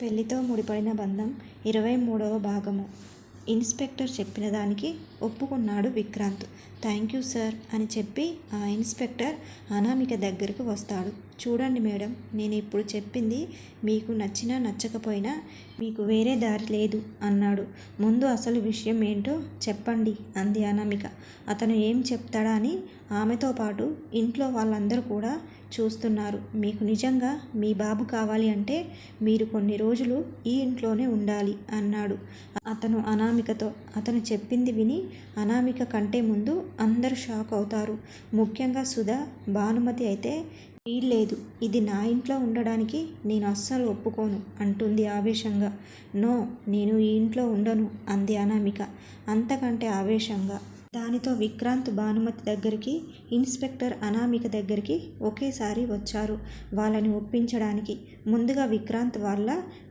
పెళ్ళితో ముడిపడిన బంధం ఇరవై మూడవ భాగము. ఇన్స్పెక్టర్ చెప్పిన దానికి ఒప్పుకున్నాడు విక్రాంత్. థ్యాంక్ యూ సార్ అని చెప్పి ఆ ఇన్స్పెక్టర్ అనామిక దగ్గరకు వస్తాడు. చూడండి మేడం నేను ఇప్పుడు చెప్పింది మీకు నచ్చినా నచ్చకపోయినా మీకు వేరే దారి లేదు అన్నాడు. ముందు అసలు విషయం ఏంటో చెప్పండి అంది అనామిక. అతను ఏం చెప్తాడా అని ఆమెతో పాటు ఇంట్లో వాళ్ళందరూ కూడా చూస్తున్నారు. మీకు నిజంగా మీ బాబు కావాలి అంటే మీరు కొన్ని రోజులు ఈ ఇంట్లోనే ఉండాలి అన్నాడు. అతను అనామికతో అతను చెప్పింది విని అనామిక కంటే ముందు అందరూ షాక్ అవుతారు. ముఖ్యంగా సుధా భానుమతి అయితే వీల్లేదు ఇది నా ఇంట్లో ఉండడానికి నేను అస్సలు ఒప్పుకోను అంటుంది ఆవేశంగా. నో నేను ఈ ఇంట్లో ఉండను అంది అనామిక. అంతకంటే ఆవేశంగా దానితో విక్రాంత్ భానుమతి దగ్గరికి ఇన్స్పెక్టర్ అనామిక దగ్గరికి ఒకేసారి వచ్చారు. వాళ్ళని ఒప్పించడానికి ముందుగా విక్రాంత్ వాళ్ళ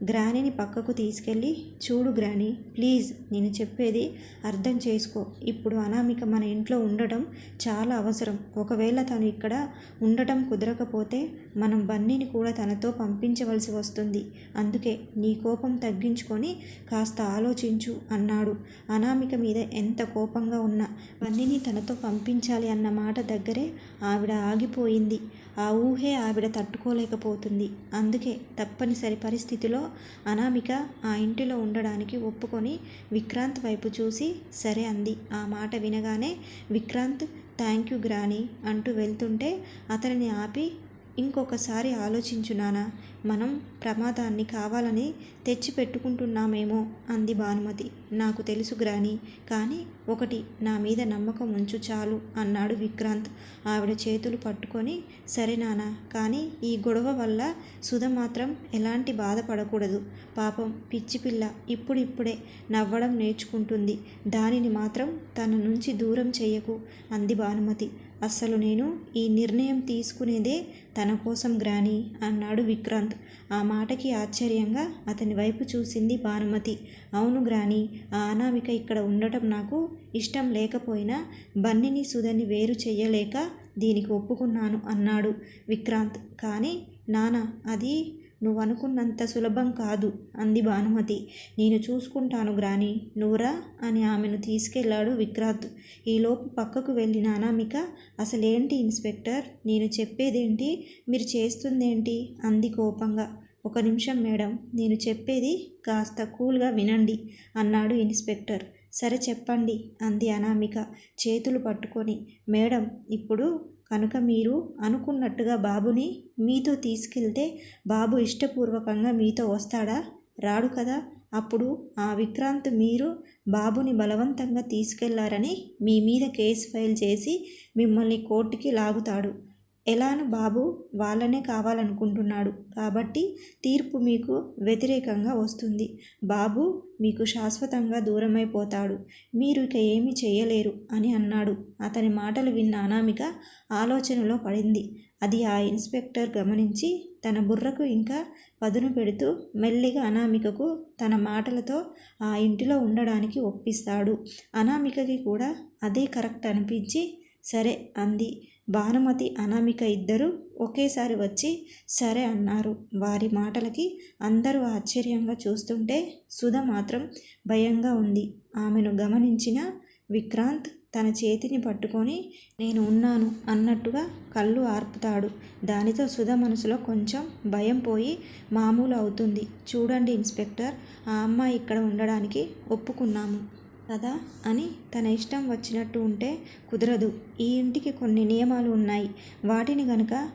గ్రానీని పక్కకు తీసుకెళ్ళి చూడు గ్రానీ ప్లీజ్ నేను చెప్పేది అర్థం చేసుకో. ఇప్పుడు అనామిక మన ఇంట్లో ఉండటం చాలా అవసరం. ఒకవేళ తను ఇక్కడ ఉండటం కుదరకపోతే మనం బన్నీని కూడా తనతో పంపించవలసి వస్తుంది. అందుకే నీ కోపం తగ్గించుకొని కాస్త ఆలోచించు అన్నాడు. అనామిక మీద ఎంత కోపంగా ఉన్నా బన్నీని తనతో పంపించాలి అన్న మాట దగ్గరే ఆవిడ ఆగిపోయింది. ఆ ఊహే ఆవిడ తట్టుకోలేకపోతుంది. అందుకే తప్పనిసరి పరిస్థితిలో అనామిక ఆ ఇంటిలో ఉండడానికి ఒప్పుకొని విక్రాంత్ వైపు చూసి సరే అంది. ఆ మాట వినగానే విక్రాంత్ థ్యాంక్ యూ గ్రాని అంటూ వెళ్తుంటే అతనిని ఆపి ఇంకొకసారి ఆలోచించు నానా మనం ప్రమాదాన్ని కావాలని తెచ్చిపెట్టుకుంటున్నామేమో అంది భానుమతి. నాకు తెలుసు గ్రాని కానీ ఒకటి నా మీద నమ్మకం ఉంచు చాలు అన్నాడు విక్రాంత్. ఆవిడ చేతులు పట్టుకొని సరే నానా కానీ ఈ గొడవ వల్ల సుధ మాత్రం ఎలాంటి బాధపడకూడదు పాపం పిచ్చి పిల్ల ఇప్పుడిప్పుడే నవ్వడం నేర్చుకుంటుంది. దానిని మాత్రం తన నుంచి దూరం చెయ్యకు అంది భానుమతి. అస్సలు నేను ఈ నిర్ణయం తీసుకునేదే తన కోసం గ్రాని అన్నాడు విక్రాంత్. ఆ మాటకి ఆశ్చర్యంగా అతని వైపు చూసింది భానుమతి. అవును గ్రాని ఆ అనామిక ఇక్కడ ఉండటం నాకు ఇష్టం లేకపోయినా బన్నిని సుధని వేరు చెయ్యలేక దీనికి ఒప్పుకున్నాను అన్నాడు విక్రాంత్. కానీ నానా అది నువ్వు అనుకున్నంత సులభం కాదు అంది భానుమతి. నేను చూసుకుంటాను గ్రాని నువ్వురా అని ఆమెను తీసుకెళ్ళాడు విక్రాంత్. ఈలోపు పక్కకు వెళ్ళిన అనామిక అసలేంటి ఇన్స్పెక్టర్? నేను చెప్పేదేంటి? మీరు చేస్తుందేంటి? అంది కోపంగా. ఒక నిమిషం మేడం నేను చెప్పేది కాస్త కూల్గా వినండి అన్నాడు ఇన్స్పెక్టర్. సరే చెప్పండి అంది అనామిక చేతులు పట్టుకొని. మేడం ఇప్పుడు కనుక మీరు అనుకున్నట్టుగా బాబుని మీతో తీసుకెళ్తే బాబు ఇష్టపూర్వకంగా మీతో వస్తాడా? రాడు కదా. అప్పుడు ఆ విక్రాంత్ మీరు బాబుని బలవంతంగా తీసుకెళ్ళారని మీ మీద కేసు ఫైల్ చేసి మిమ్మల్ని కోర్టుకి లాగుతాడు. ఎలాను బాబు? వాళ్ళనే కావాలనుకుంటున్నాడు. కాబట్టి తీర్పు మీకు వ్యతిరేకంగా వస్తుంది. బాబు మీకు శాశ్వతంగా దూరమైపోతాడు. మీరు ఇక ఏమీ చేయలేరు అని అన్నాడు. అతని మాటలు విన్న అనామిక ఆలోచనలో పడింది. అది ఆ ఇన్స్పెక్టర్ గమనించి తన బుర్రకు ఇంకా పదును పెడుతూ మెల్లిగా అనామికకు తన మాటలతో ఆ ఇంటిలో ఉండడానికి ఒప్పిస్తాడు. అనామికకి కూడా అదే కరెక్ట్ అనిపించి సరే అంది. భానుమతి అనామిక ఇద్దరు ఒకేసారి వచ్చి సరే అన్నారు. వారి మాటలకి అందరూ ఆశ్చర్యంగా చూస్తుంటే సుధ మాత్రం భయంగా ఉంది. ఆమెను గమనించిన విక్రాంత్ తన చేతిని పట్టుకొని నేను ఉన్నాను అన్నట్టుగా కళ్ళు ఆర్పుతాడు. దానితో సుధ మనసులో కొంచెం భయం పోయి మామూలు అవుతుంది. చూడండి ఇన్స్పెక్టర్ ఆ అమ్మాయి ఇక్కడ ఉండడానికి ఒప్పుకున్నాము. కదా? అని తన ఇష్టం వచ్చినట్టు ఉంటే కుదరదు. ఈ ఇంటికి కొన్ని నియమాలు ఉన్నాయి. వాటిని గనక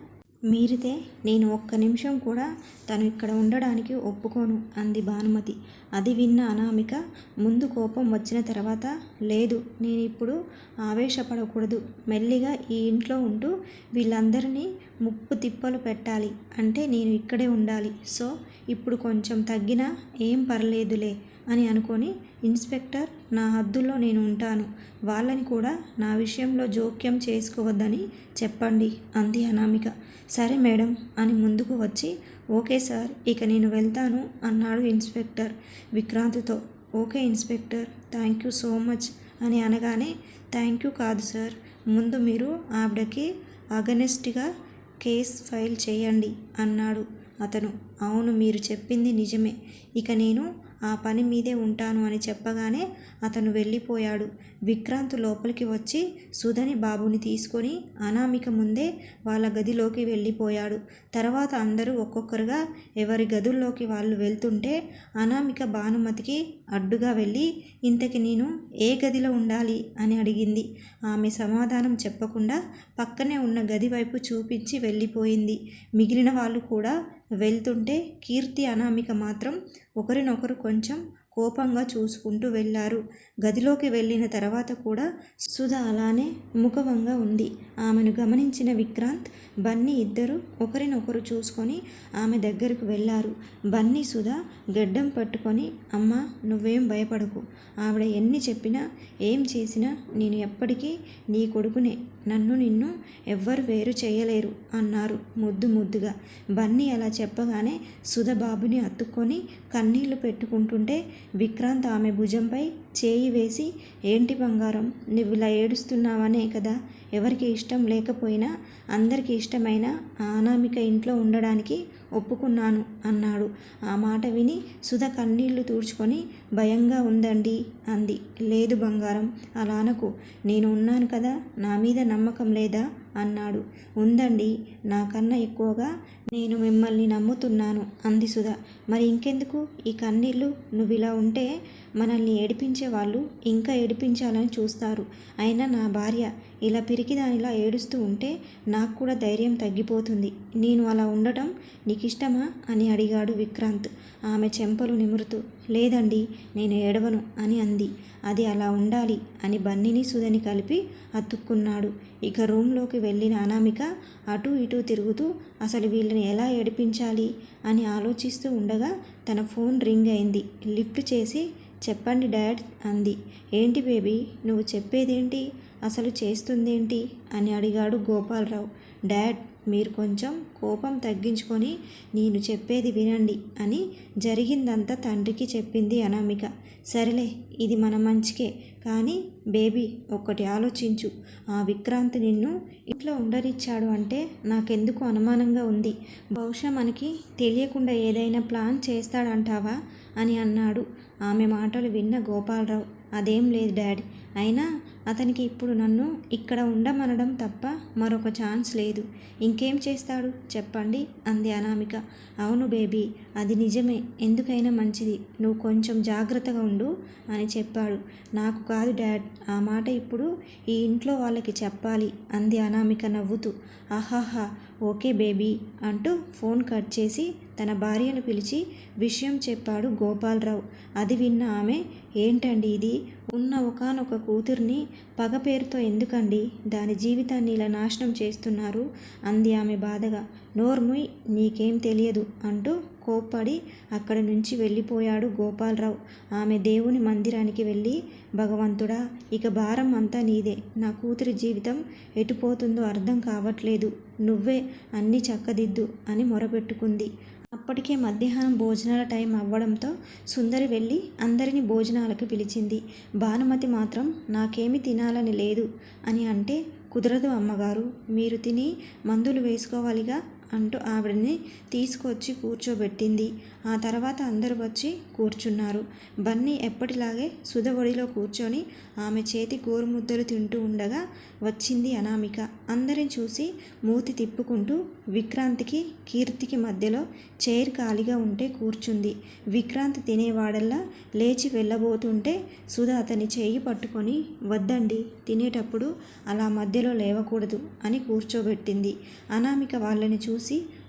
మీరితే నేను ఒక్క నిమిషం కూడా తను ఇక్కడ ఉండడానికి ఒప్పుకోను అంది భానుమతి. అది విన్న అనామిక ముందు కోపం వచ్చిన తర్వాత లేదు నేను ఇప్పుడు ఆవేశపడకూడదు. మెల్లిగా ఈ ఇంట్లో ఉంటూ వీళ్ళందరినీ ముప్పు తిప్పలు పెట్టాలి. అంటే నేను ఇక్కడే ఉండాలి. సో ఇప్పుడు కొంచెం తగ్గినా ఏం పర్లేదులే. అని అనుకొని ఇన్స్పెక్టర్ నా హద్దుల్లో నేను ఉంటాను. వాళ్ళని కూడా నా విషయంలో జోక్యం చేసుకోవద్దని చెప్పండి అంది అనామిక. సరే మేడం అని ముందుకు వచ్చి ఓకే సార్ ఇక నేను వెళ్తాను అన్నాడు inspector విక్రాంత్తో. Okay inspector thank you so much అని అనగానే థ్యాంక్ యూ కాదు సార్ ముందు మీరు ఆవిడకి అగనెస్ట్గా కేస్ ఫైల్ చేయండి అన్నాడు అతను. అవును మీరు చెప్పింది నిజమే. ఇక నేను ఆ పని మీదే ఉంటాను అని చెప్పగానే అతను వెళ్ళిపోయాడు. విక్రాంత్ లోపలికి వచ్చి సుధని బాబుని తీసుకొని అనామిక ముందే వాళ్ళ గదిలోకి వెళ్ళిపోయాడు. తర్వాత అందరూ ఒక్కొక్కరుగా ఎవరి గదుల్లోకి వాళ్ళు వెళ్తుంటే అనామిక భానుమతికి అడ్డుగా వెళ్ళి ఇంతకి నేను ఏ గదిలో ఉండాలి? అని అడిగింది. ఆమె సమాధానం చెప్పకుండా పక్కనే ఉన్న గది వైపు చూపించి వెళ్ళిపోయింది. మిగిలిన వాళ్ళు కూడా వెళ్తుంటే కీర్తి అనామిక మాత్రం ఒకరినొకరు కొంచెం కోపంగా చూసుకుంటూ వెళ్ళారు. గదిలోకి వెళ్ళిన తర్వాత కూడా సుధ అలానే ముఖవంగా ఉంది. ఆమెను గమనించిన విక్రాంత్ బన్నీ ఇద్దరు ఒకరినొకరు చూసుకొని ఆమె దగ్గరకు వెళ్ళారు. బన్నీ సుధ గెడ్డం పట్టుకొని అమ్మ నువ్వేం భయపడకు. ఆవిడ ఎన్ని చెప్పినా ఏం చేసినా నేను ఎప్పటికీ నీ కొడుకునే. నన్ను నిన్ను ఎవ్వరు వేరు చేయలేరు అన్నారు ముద్దు ముద్దుగా. బన్నీ అలా చెప్పగానే సుధ బాబుని అత్తుకొని కన్నీళ్ళు పెట్టుకుంటుంటే విక్రాంత్ ఆమె భుజంపై చేయి వేసి ఏంటి బంగారం? నువ్వు ఇలా ఏడుస్తున్నావనే కదా? ఎవరికి ఇష్టం లేకపోయినా అందరికీ ఇష్టమైన అనామిక ఇంట్లో ఉండడానికి ఒప్పుకున్నాను అన్నాడు. ఆ మాట విని సుధ కన్నీళ్ళు తుడుచుకొని భయంగా ఉందండి అంది. లేదు బంగారం అలా అనకు. నేను ఉన్నాను కదా నా మీద నమ్మకం లేదా? అన్నాడు. ఉందండి నాకన్నా ఎక్కువగా నేను మిమ్మల్ని నమ్ముతున్నాను అంది సుధా. మరి ఇంకెందుకు? ఈ కన్నీళ్ళు నువ్వు ఇలా ఉంటే మనల్ని ఏడిపించే వాళ్ళు ఇంకా ఏడిపించాలని చూస్తారు. అయినా నా భార్య ఇలా పిరికిదానిలా ఏడుస్తూ ఉంటే నాకు కూడా ధైర్యం తగ్గిపోతుంది. నేను అలా ఉండటం నీకు ఇష్టమా అని అడిగాడు విక్రాంత్. ఆమె చెంపలు నిమురుతూ లేదండి నేను ఏడవను అని అంది. అది అలా ఉండాలి అని బన్నీని సుధని కలిపి అతుక్కున్నాడు. ఇక రూమ్లోకి వెళ్ళిన అనామిక అటు ఇటు తిరుగుతూ అసలు వీళ్ళని ఎలా ఏడిపించాలి? అని ఆలోచిస్తూ ఉండగా తన ఫోన్ రింగ్ అయింది. లిఫ్ట్ చేసి చెప్పండి డాడ్ అంది. ఏంటి బేబీ నువ్వు చెప్పేదేంటి? అసలు చేస్తుందేంటి? అని అడిగాడు గోపాలరావు. డాడ్ మీరు కొంచెం కోపం తగ్గించుకొని నేను చెప్పేది వినండి అని జరిగిందంతా తండ్రికి చెప్పింది అనామిక. సరేలే ఇది మన మంచికే. కానీ బేబీ ఒక్కటి ఆలోచించు. ఆ విక్రాంత్ నిన్ను ఇంట్లో ఉండనిచ్చాడు అంటే నాకెందుకు అనుమానంగా ఉంది? బహుశా మనకి తెలియకుండా ఏదైనా ప్లాన్ చేస్తాడంటావా అని అన్నాడు. ఆమె మాటలు విన్న గోపాలరావు. అదేం లేదు డాడీ. అయినా అతనికి ఇప్పుడు నన్ను ఇక్కడ ఉండమనడం తప్ప మరొక ఛాన్స్ లేదు. ఇంకేం చేస్తాడు? చెప్పండి అంది అనామిక. అవును బేబీ అది నిజమే. ఎందుకైనా మంచిది. నువ్వు కొంచెం జాగ్రత్తగా ఉండు అని చెప్పాడు. నాకు కాదు డాడ్ ఆ మాట ఇప్పుడు ఈ ఇంట్లో వాళ్ళకి చెప్పాలి అంది అనామిక నవ్వుతూ. ఆహాహా ఓకే బేబీ అంటూ ఫోన్ కట్ చేసి తన భార్యను పిలిచి విషయం చెప్పాడు గోపాలరావు. అది విన్న ఆమె ఏంటండి ఇది? ఉన్న ఒకనొక కూతుర్ని పగ పేరుతో ఎందుకండి దాని జీవితాన్ని ఇలా నాశనం చేస్తున్నారు? అంది ఆమె బాధగా. నోర్ముయ్ నీకేం తెలియదు అంటూ కోప్పడి అక్కడి నుంచి వెళ్ళిపోయాడు గోపాలరావు. ఆమె దేవుని మందిరానికి వెళ్ళి భగవంతుడా ఇక భారం అంతా నీదే. నా కూతురి జీవితం ఎటుపోతుందో అర్థం కావట్లేదు. నువ్వే అన్నీ చక్కదిద్దు అని మొరపెట్టుకుంది. అప్పటికే మధ్యాహ్నం భోజనాల టైం అవ్వడంతో సుందరి వెళ్ళి అందరినీ భోజనాలకు పిలిచింది. భానుమతి మాత్రం నాకేమి తినాలని లేదు అని అంటే కుదరదు అమ్మగారు మీరు తిని మందులు వేసుకోవాలిగా అంటూ ఆవిడని తీసుకొచ్చి కూర్చోబెట్టింది. ఆ తర్వాత అందరూ వచ్చి కూర్చున్నారు. బన్నీ ఎప్పటిలాగే సుధ ఒడిలో కూర్చొని ఆమె చేతి గోరుముద్దలు తింటూ ఉండగా వచ్చింది అనామిక. అందరిని చూసి మూతి తిప్పుకుంటూ విక్రాంతికి కీర్తికి మధ్యలో చైర్ ఖాళీగా ఉంటే కూర్చుంది. విక్రాంత్ తినేవాడల్లా లేచి వెళ్ళబోతుంటే సుధ అతని చేయి పట్టుకొని వద్దండి తినేటప్పుడు అలా మధ్యలో లేవకూడదు అని కూర్చోబెట్టింది. అనామిక వాళ్ళని చూసి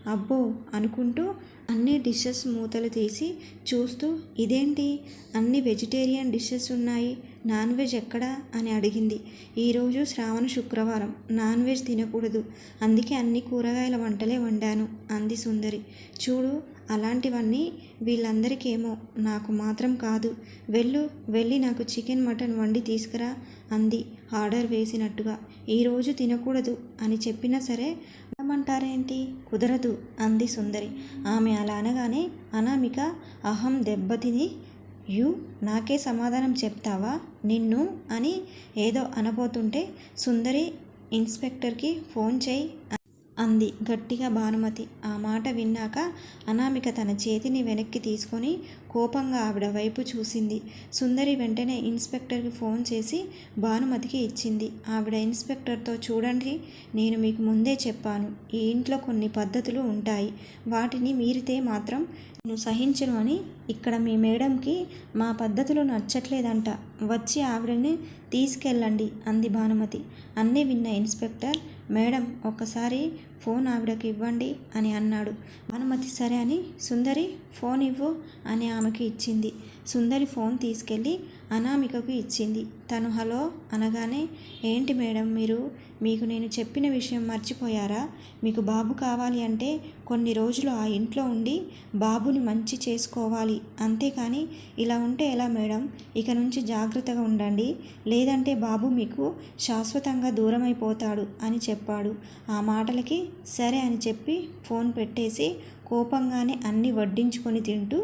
అబ్బో అనుకుంటూ అన్ని డిషెస్ మూతలు తీసి చూస్తూ ఇదేంటి? అన్ని వెజిటేరియన్ డిషెస్ ఉన్నాయి. నాన్ వెజ్ ఎక్కడా? అని అడిగింది. ఈరోజు శ్రావణ శుక్రవారం. నాన్ వెజ్ తినకూడదు. అందుకే అన్ని కూరగాయల వంటలే వండాను అంది సుందరి. చూడు అలాంటివన్నీ వీళ్ళందరికేమో. నాకు మాత్రం కాదు. వెళ్ళు వెళ్ళి నాకు చికెన్ మటన్ వండి తీసుకురా అంది. ఆర్డర్ వేసినట్టుగా. ఈరోజు తినకూడదు అని చెప్పినా సరే అంటారేంటి కుదరదు అంది సుందరి. ఆమె అలా అనగానే అనామిక అహం దెబ్బతిని యు నాకే సమాధానం చెప్తావా? నిన్ను అని ఏదో అనబోతుంటే సుందరి ఇన్స్పెక్టర్కి ఫోన్ చేయి. అంది గట్టిగా భానుమతి. ఆ మాట విన్నాక అనామిక తన చేతిని వెనక్కి తీసుకొని కోపంగా ఆవిడ వైపు చూసింది. సుందరి వెంటనే ఇన్స్పెక్టర్కి ఫోన్ చేసి భానుమతికి ఇచ్చింది. ఆవిడ ఇన్స్పెక్టర్తో చూడండి నేను మీకు ముందే చెప్పాను. ఈ ఇంట్లో కొన్ని పద్ధతులు ఉంటాయి. వాటిని మీరితే మాత్రం నేను సహించను అని ఇక్కడ మీ మేడంకి మా పద్ధతులు నచ్చట్లేదంట. వచ్చి ఆవిడని తీసుకెళ్ళండి అంది భానుమతి. అన్నీ విన్న ఇన్స్పెక్టర్ మేడం ఒక్కసారి ఫోన్ ఆవిడకి ఇవ్వండి అని అన్నాడు. భానుమతి సరే అని. సుందరి ఫోన్ ఇవ్వు అని ఆమెకి ఇచ్చింది. సుందరి ఫోన్ తీసుకెళ్ళి అనామికకు ఇచ్చింది. తను హలో అనగానే ఏంటి మేడం మీరు? మీకు నేను చెప్పిన విషయం మర్చిపోయారా? మీకు బాబు కావాలి అంటే కొన్ని రోజులు ఆ ఇంట్లో ఉండి బాబుని మంచి చేసుకోవాలి. అంతేకాని ఇలా ఉంటే ఎలా మేడం? ఇక నుంచి జాగ్రత్తగా ఉండండి. లేదంటే బాబు మీకు శాశ్వతంగా దూరమైపోతాడు అని చెప్పాడు. ఆ మాటలకి సరే అని చెప్పి ఫోన్ పెట్టేసి కోపంగానే అన్ని వడ్డించుకొని తింటూ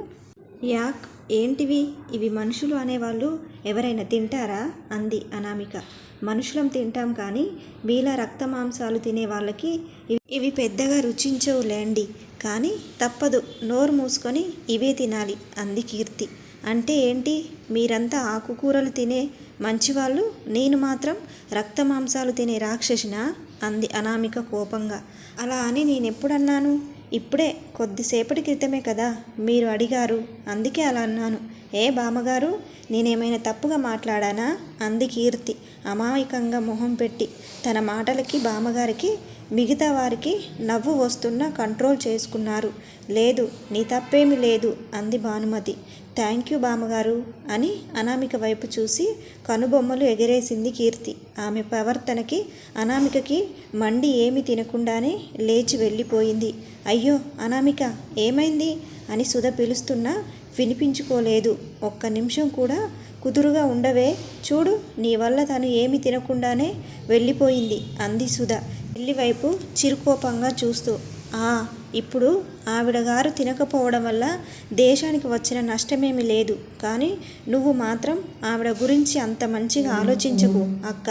యాక్ ఏంటివి? ఇవి మనుషులు అనేవాళ్ళు ఎవరైనా తింటారా? అంది అనామిక. మనుషులం తింటాం కానీ మీలా రక్త మాంసాలు తినే వాళ్ళకి ఇవి ఇవి పెద్దగా రుచించవులేండి కానీ తప్పదు నోరు మూసుకొని ఇవే తినాలి అంది కీర్తి. అంటే ఏంటి? మీరంతా ఆకుకూరలు తినే మంచివాళ్ళు? నేను మాత్రం రక్త మాంసాలు తినే రాక్షసినా? అంది అనామిక కోపంగా. అలా అని నేనెప్పుడన్నాను? ఇప్పుడే కొద్దిసేపటి క్రితమే కదా మీరు అడిగారు. అందుకే అలా అన్నాను. ఏ బామ్మగారు నేనేమైనా తప్పుగా మాట్లాడానా? అంది కీర్తి అమాయకంగా మొహం పెట్టి. తన మాటలకి బామ్మగారికి మిగతా వారికి నవ్వు వస్తున్నా కంట్రోల్ చేసుకున్నారు. లేదు నీ తప్పేమీ లేదు అంది భానుమతి. థ్యాంక్ యూ బామ్మగారు అని అనామిక వైపు చూసి కనుబొమ్మలు ఎగిరేసింది కీర్తి. ఆమె ప్రవర్తనకి అనామికకి మండి ఏమి తినకుండానే లేచి వెళ్ళిపోయింది. అయ్యో అనామిక ఏమైంది? అని సుధ పిలుస్తున్నా వినిపించుకోలేదు. ఒక్క నిమిషం కూడా కుదురుగా ఉండవే. చూడు నీ వల్ల తను ఏమి తినకుండానే వెళ్ళిపోయింది అంది సుధ. పెళ్ళి వైపు చిరుకోపంగా చూస్తూ. ఆ ఇప్పుడు ఆవిడ గారు తినకపోవడం వల్ల దేశానికి వచ్చిన నష్టమేమి లేదు. కానీ నువ్వు మాత్రం ఆవిడ గురించి అంత మంచిగా ఆలోచించకు. అక్క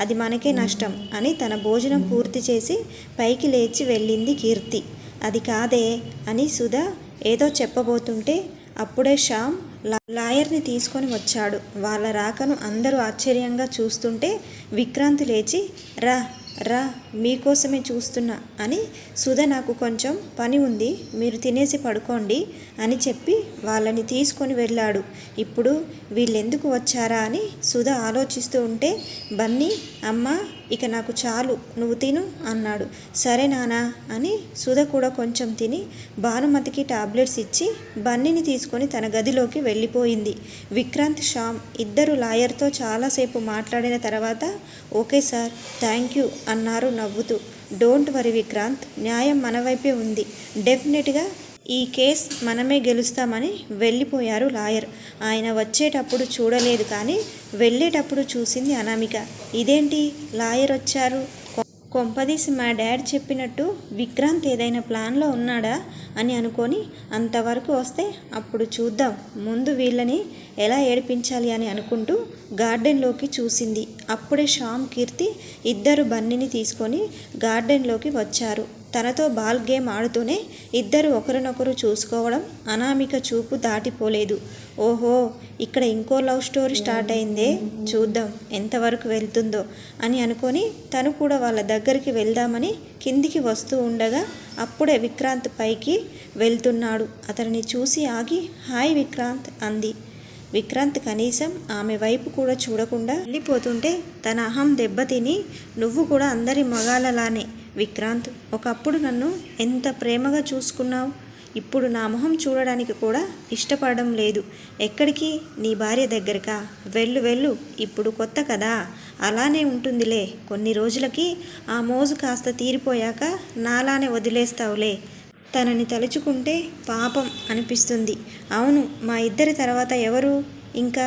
అది మనకే నష్టం అని తన భోజనం పూర్తి చేసి పైకి లేచి వెళ్ళింది కీర్తి. అది కాదే అని సుధా ఏదో చెప్పబోతుంటే అప్పుడే శ్యామ్ లాయర్ని తీసుకొని వచ్చాడు. వాళ్ళ రాకను అందరూ ఆశ్చర్యంగా చూస్తుంటే విక్రాంత్ లేచి రా రా మీకోసమే చూస్తున్నా అని సుధ నాకు కొంచెం పని ఉంది మీరు తినేసి పడుకోండి అని చెప్పి వాళ్ళని తీసుకొని వెళ్ళాడు. ఇప్పుడు వీళ్ళెందుకు వచ్చారా అని సుధ ఆలోచిస్తూ ఉంటే బన్నీ అమ్మ ఇక నాకు చాలు నువ్వు తిను అన్నాడు. సరే నానా అని సుధ కూడా కొంచెం తిని భానుమతికి టాబ్లెట్స్ ఇచ్చి బన్నీని తీసుకొని తన గదిలోకి వెళ్ళిపోయింది. విక్రాంత్ శ్యామ్ ఇద్దరు లాయర్తో చాలాసేపు మాట్లాడిన తర్వాత ఓకే సార్ థ్యాంక్ యూ అన్నారు నవ్వుతూ. డోంట్ వరి విక్రాంత్ న్యాయం మన వైపే ఉంది. డెఫినెట్గా ఈ కేస్ మనమే గెలుస్తామని వెళ్ళిపోయారు లాయర్. ఆయన వచ్చేటప్పుడు చూడలేదు కానీ వెళ్ళేటప్పుడు చూసింది అనామిక. ఇదేంటి? లాయర్ వచ్చారు. కొంపదీసి మా డాడ్ చెప్పినట్టు విక్రాంత్ ఏదైనా ప్లాన్లో ఉన్నాడా? అని అనుకొని అంతవరకు వస్తే అప్పుడు చూద్దాం. ముందు వీళ్ళని ఎలా ఏడిపించాలి అని అనుకుంటూ గార్డెన్లోకి చూసింది. అప్పుడే శ్యామ్ కీర్తి ఇద్దరు బన్నీని తీసుకొని గార్డెన్లోకి వచ్చారు. తనతో బాల్ గేమ్ ఆడుతూనే ఇద్దరు ఒకరినొకరు చూసుకోవడం అనామిక చూపు దాటిపోలేదు. ఓహో ఇక్కడ ఇంకో లవ్ స్టోరీ స్టార్ట్ అయిందే. చూద్దాం ఎంతవరకు వెళ్తుందో అని అనుకొని తను కూడా వాళ్ళ దగ్గరికి వెళ్దామని కిందికి వస్తూ ఉండగా అప్పుడే విక్రాంత్ పైకి వెళ్తున్నాడు. అతనిని చూసి ఆగి హాయ్ విక్రాంత్ అంది. విక్రాంత్ కనీసం ఆమె వైపు కూడా చూడకుండా వెళ్ళిపోతుంటే తన అహం దెబ్బతిని నువ్వు కూడా అందరి మగాలలానే విక్రాంత్ ఒకప్పుడు నన్ను ఎంత ప్రేమగా చూసుకున్నావు? ఇప్పుడు నా మొహం చూడడానికి కూడా ఇష్టపడడం లేదు. ఎక్కడికి? నీ భార్య దగ్గరకా? వెళ్ళు వెళ్ళు ఇప్పుడు కొత్త కదా? అలానే ఉంటుందిలే. కొన్ని రోజులకి ఆ మోజు కాస్త తీరిపోయాక నాలానే వదిలేస్తావులే. తనని తలుచుకుంటే పాపం అనిపిస్తుంది. అవును మా ఇద్దరి తర్వాత ఎవరు? ఇంకా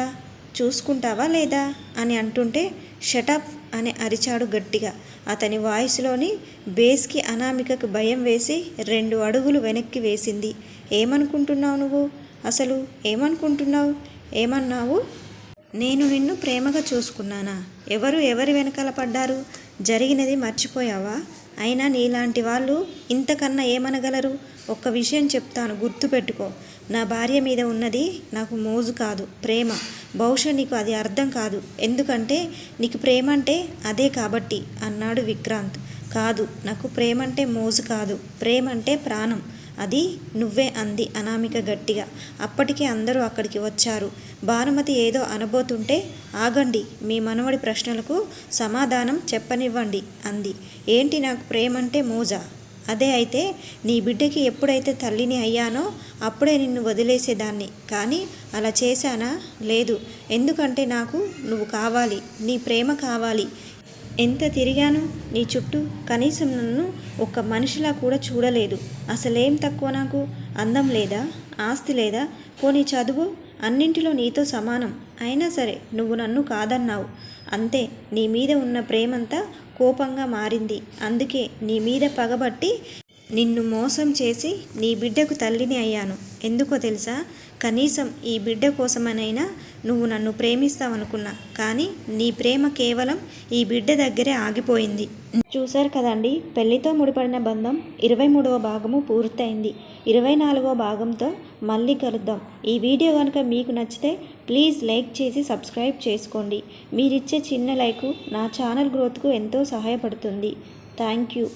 చూసుకుంటావా లేదా? అని అంటుంటే షటప్ అని అరిచాడు గట్టిగా. అతని వాయిస్లోని బేస్కి అనామికకు భయం వేసి రెండు అడుగులు వెనక్కి వేసింది. ఏమనుకుంటున్నావు నువ్వు? అసలు ఏమనుకుంటున్నావు? ఏమన్నావు? నేను నిన్ను ప్రేమగా చూసుకున్నానా? ఎవరు ఎవరి వెనకాల పడ్డారు? జరిగినది మర్చిపోయావా? అయినా నీలాంటి వాళ్ళు ఇంతకన్నా ఏమనగలరు? ఒక్క విషయం చెప్తాను గుర్తుపెట్టుకో. నా భార్య మీద ఉన్నది నాకు మోజు కాదు ప్రేమ. బహుశా నీకు అది అర్థం కాదు. ఎందుకంటే నీకు ప్రేమ అంటే అదే కాబట్టి అన్నాడు విక్రాంత్. కాదు నాకు ప్రేమ అంటే మోజు కాదు. ప్రేమ అంటే ప్రాణం. అది నువ్వే అంది అనామిక గట్టిగా. అప్పటికే అందరూ అక్కడికి వచ్చారు. భానుమతి ఏదో అనబోతుంటే ఆగండి మీ మనవడి ప్రశ్నలకు సమాధానం చెప్పనివ్వండి అంది. ఏంటి నాకు ప్రేమ అంటే మోజా? అదే అయితే నీ బిడ్డకి ఎప్పుడైతే తల్లిని అయ్యానో అప్పుడే నిన్ను వదిలేసేదాన్ని. కానీ అలా చేశానా? లేదు. ఎందుకంటే నాకు నువ్వు కావాలి. నీ ప్రేమ కావాలి. ఎంత తిరిగాను నీ చుట్టూ కనీసం నన్ను ఒక్క మనిషిలా కూడా చూడలేదు. అసలేం తక్కువ నాకు? అందం లేదా? ఆస్తి లేదా? పోనీ చదువు? అన్నింటిలో నీతో సమానం. అయినా సరే నువ్వు నన్ను కాదన్నావు. అంతే. నీ మీద ఉన్న ప్రేమంతా కోపంగా మారింది. అందుకే నీ మీద పగబట్టి నిన్ను మోసం చేసి నీ బిడ్డకు తల్లిని అయ్యాను. ఎందుకో తెలుసా? కనీసం ఈ బిడ్డ కోసమనైనా నువ్వు నన్ను ప్రేమిస్తావనుకున్నా. కానీ నీ ప్రేమ కేవలం ఈ బిడ్డ దగ్గరే ఆగిపోయింది. చూశారు కదండి? పెళ్ళితో ముడిపడిన బంధం ఇరవై మూడవ భాగము పూర్తయింది. ఇరవై నాలుగవ భాగంతో మళ్ళీ కలుద్దాం. ఈ వీడియో కనుక మీకు నచ్చితే ప్లీజ్ లైక్ చేసి సబ్స్క్రైబ్ చేసుకోండి. మీరిచ్చే చిన్న లైకు నా ఛానల్ గ్రోత్కు ఎంతో సహాయపడుతుంది. Thank you.